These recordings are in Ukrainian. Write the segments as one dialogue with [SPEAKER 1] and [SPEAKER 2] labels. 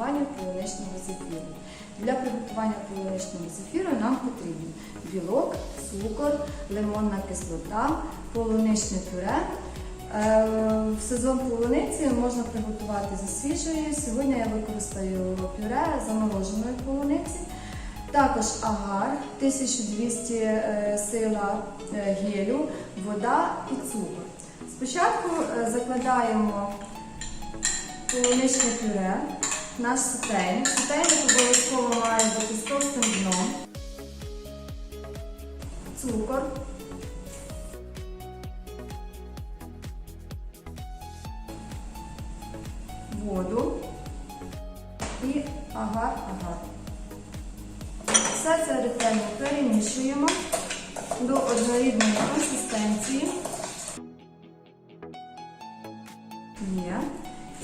[SPEAKER 1] приготуванням полуничного зефіру. Для приготування полуничного зефіру нам потрібен білок, цукор, лимонна кислота, полуничне пюре. Е, В сезон полуниці можна приготувати зі свіжої. Сьогодні я використаю пюре замороженої полуниці. Також агар, 1200 е, сила е, гелю, вода і цукор. Спочатку закладаємо полуничне пюре, наш сотейник. Сотейник обов'язково має бути з товстим дном, цукор, воду і агар-агар. Все це ретельно перемішуємо до однорідної консистенції. Є.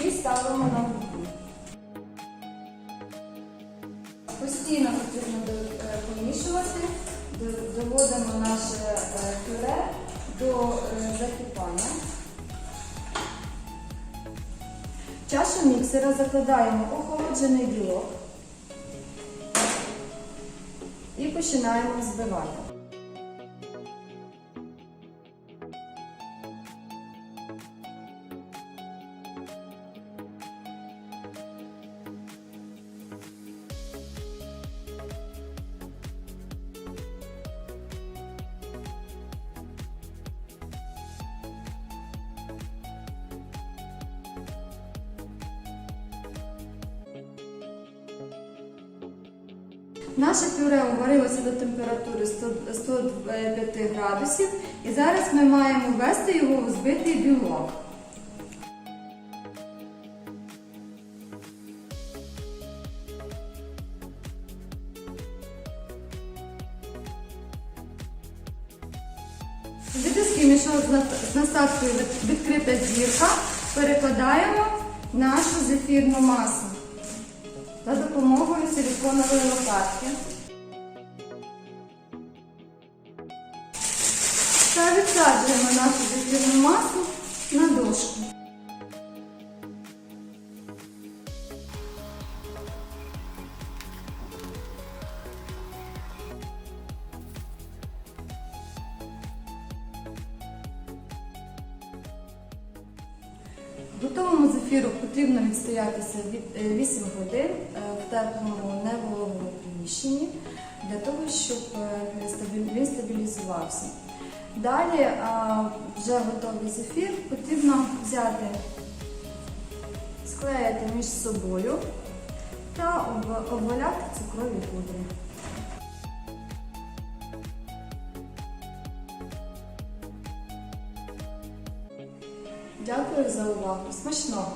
[SPEAKER 1] І ставимо на муку. Постійно потрібно е, помішувати, доводимо наше е, пюре до е, закипання. В чашу міксера закладаємо охолоджений білок і починаємо збивати. Наше пюре уварилося до температури 105 градусів і зараз ми маємо ввести його у збитий білок. В Витиский мішок з насадкою відкрита зірка перекладаємо нашу зефірну масу за допомогою силіконової лопатки. Та відсаджуємо нашу зефірну масу на дошку. Готовому зефіру потрібно відстоятися е, 8 годин е, в теплому невологому приміщенні для того, щоб е, він стабілізувався. Далі вже готовий зефір потрібно взяти, склеїти між собою та обваляти цукрові пудри. Дякую за увагу. Смачного!